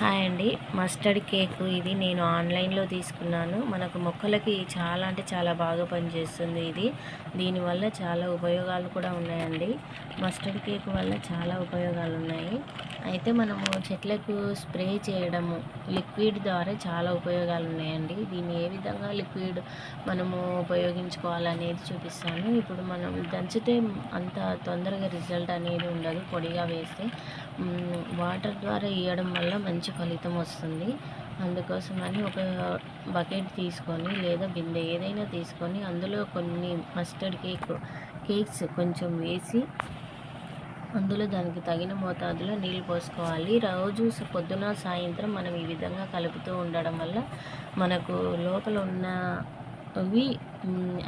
Hi అండి. Mustard cake ఇది నేను ఆన్లైన్లో తీసుకున్నాను. మనకు మొక్కలకి చాలా అంటే చాలా బాగా పనిచేస్తుంది ఇది. దీనివల్ల చాలా ఉపయోగాలు కూడా ఉన్నాయండి. మస్టర్డ్ కేక్ వల్ల చాలా ఉపయోగాలు ఉన్నాయి. అయితే మనము చెట్లకు స్ప్రే చేయడము లిక్విడ్ ద్వారా చాలా ఉపయోగాలు ఉన్నాయండి. దీన్ని ఏ విధంగా లిక్విడ్ మనము ఉపయోగించుకోవాలనేది చూపిస్తాను. ఇప్పుడు మనం దంచితే అంత తొందరగా రిజల్ట్ అనేది ఉండదు. పొడిగా వేస్తే వాటర్ ద్వారా ఇవ్వడం వల్ల మంచి మంచి ఫలితం వస్తుంది. అందుకోసమని ఒక బకెట్ తీసుకొని లేదా బిందె ఏదైనా తీసుకొని అందులో కొన్ని మస్టర్డ్ కేక్ కేక్స్ కొంచెం వేసి అందులో దానికి తగిన మోతాదులో నీళ్ళు పోసుకోవాలి. రోజు పొద్దున సాయంత్రం మనం ఈ విధంగా కలుపుతూ ఉండడం వల్ల మనకు లోపల ఉన్న అవి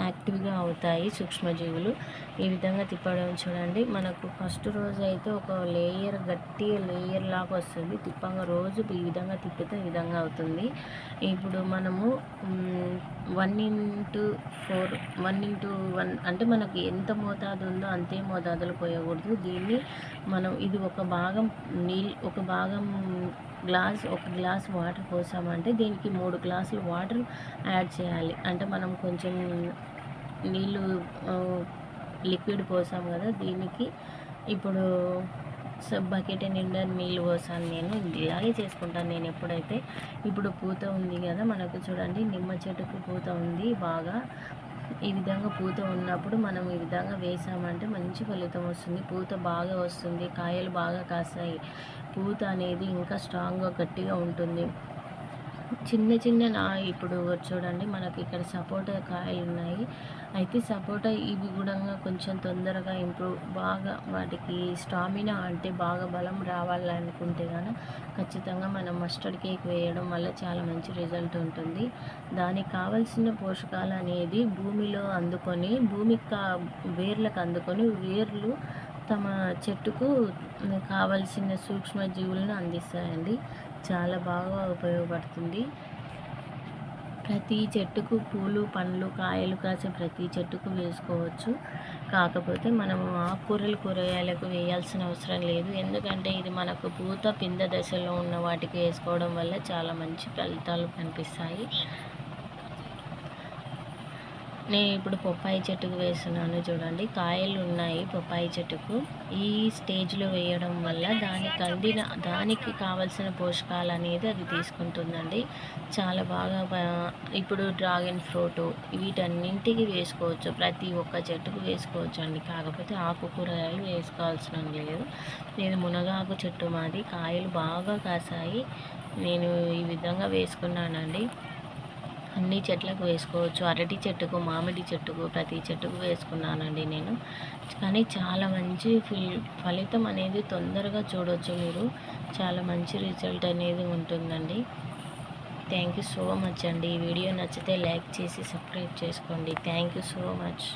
యాక్టివ్గా అవుతాయి సూక్ష్మజీవులు. ఈ విధంగా తిప్పడం చూడండి. మనకు ఫస్ట్ రోజు అయితే ఒక లేయర్ గట్టి లేయర్ లాగా వస్తుంది. తిప్పంగా రోజు ఈ విధంగా తిప్పితే ఈ విధంగా అవుతుంది. ఇప్పుడు మనము one into four one into one అంటే మనకి ఎంత మోతాదు ఉందో అంతే మోతాదులు పోయకూడదు. దీన్ని మనం ఇది ఒక భాగం నీళ్ళు ఒక భాగం గ్లాస్ ఒక గ్లాస్ వాటర్ పోసామంటే దీనికి మూడు గ్లాసులు వాటర్ యాడ్ చేయాలి. అంటే మనం కొంచెం నీళ్ళు లిక్విడ్ పోసాం కదా దీనికి. ఇప్పుడు బకెట్ నిండా నీళ్ళు పోసాను నేను. ఇలాగే చేసుకుంటాను నేను ఎప్పుడైతే. ఇప్పుడు పూత ఉంది కదా మనకు చూడండి నిమ్మ చెట్టుకు పూత ఉంది బాగా. ఈ విధంగా పూత ఉన్నప్పుడు మనం ఈ విధంగా వేసామంటే మంచి ఫలితం వస్తుంది. పూత బాగా వస్తుంది కాయలు బాగా కాస్తాయి. పూత అనేది ఇంకా స్ట్రాంగ్గా గట్టిగా ఉంటుంది. చిన్న చిన్న నా ఇప్పుడు చూడండి మనకి ఇక్కడ సపోటా కాయలు ఉన్నాయి. అయితే సపోటా ఇవి కూడా కొంచెం తొందరగా ఇంప్రూవ్ బాగా వాటికి స్టామినా అంటే బాగా బలం రావాలనుకుంటే కానీ ఖచ్చితంగా మనం మస్టర్డ్ కేక్ వేయడం వల్ల చాలా మంచి రిజల్ట్ ఉంటుంది. దానికి కావలసిన పోషకాలు అనేది భూమిలో అందుకొని భూమికి వేర్లకు అందుకొని వేర్లు తమ చెట్టుకు కావలసిన సూక్ష్మజీవులను అందిస్తాయండి. చాలా బాగా ఉపయోగపడుతుంది. ప్రతి చెట్టుకు పూలు పండ్లు కాయలు కాసే ప్రతి చెట్టుకు వేసుకోవచ్చు. కాకపోతే మనము ఆకుకూరలు కూరగాయలకు వేయాల్సిన అవసరం లేదు. ఎందుకంటే ఇది మనకు పూత పింద దశలో ఉన్న వాటికి వేసుకోవడం వల్ల చాలా మంచి ఫలితాలు కనిపిస్తాయి. నేను ఇప్పుడు పొప్పాయి చెట్టుకు వేస్తున్నాను చూడండి. కాయలు ఉన్నాయి పొప్పాయి చెట్టుకు. ఈ స్టేజ్లో వేయడం వల్ల దానికి అందిన దానికి కావలసిన పోషకాలు అనేది అది తీసుకుంటుందండి. చాలా బాగా ఇప్పుడు డ్రాగన్ ఫ్రూట్ వీటన్నింటికి వేసుకోవచ్చు. ప్రతి ఒక్క చెట్టుకు వేసుకోవచ్చు అండి. కాకపోతే ఆకుకూరగాయలు వేసుకోవాల్సిన లేదు. నేను మునగాకు చెట్టు మాది. కాయలు బాగా కాసాయి. నేను ఈ విధంగా వేసుకున్నానండి. అన్ని చెట్లకు వేసుకోవచ్చు. అరటి చెట్టుకు మామిడి చెట్టుకు ప్రతి చెట్టుకు వేసుకున్నానండి నేను. కానీ చాలా మంచి ఫలితం అనేది తొందరగా చూడవచ్చు మీరు. చాలా మంచి రిజల్ట్ అనేది ఉంటుందండి. థ్యాంక్ యూ సో మచ్ అండి. ఈ వీడియో నచ్చితే లైక్ చేసి సబ్స్క్రైబ్ చేసుకోండి. Thank you so much.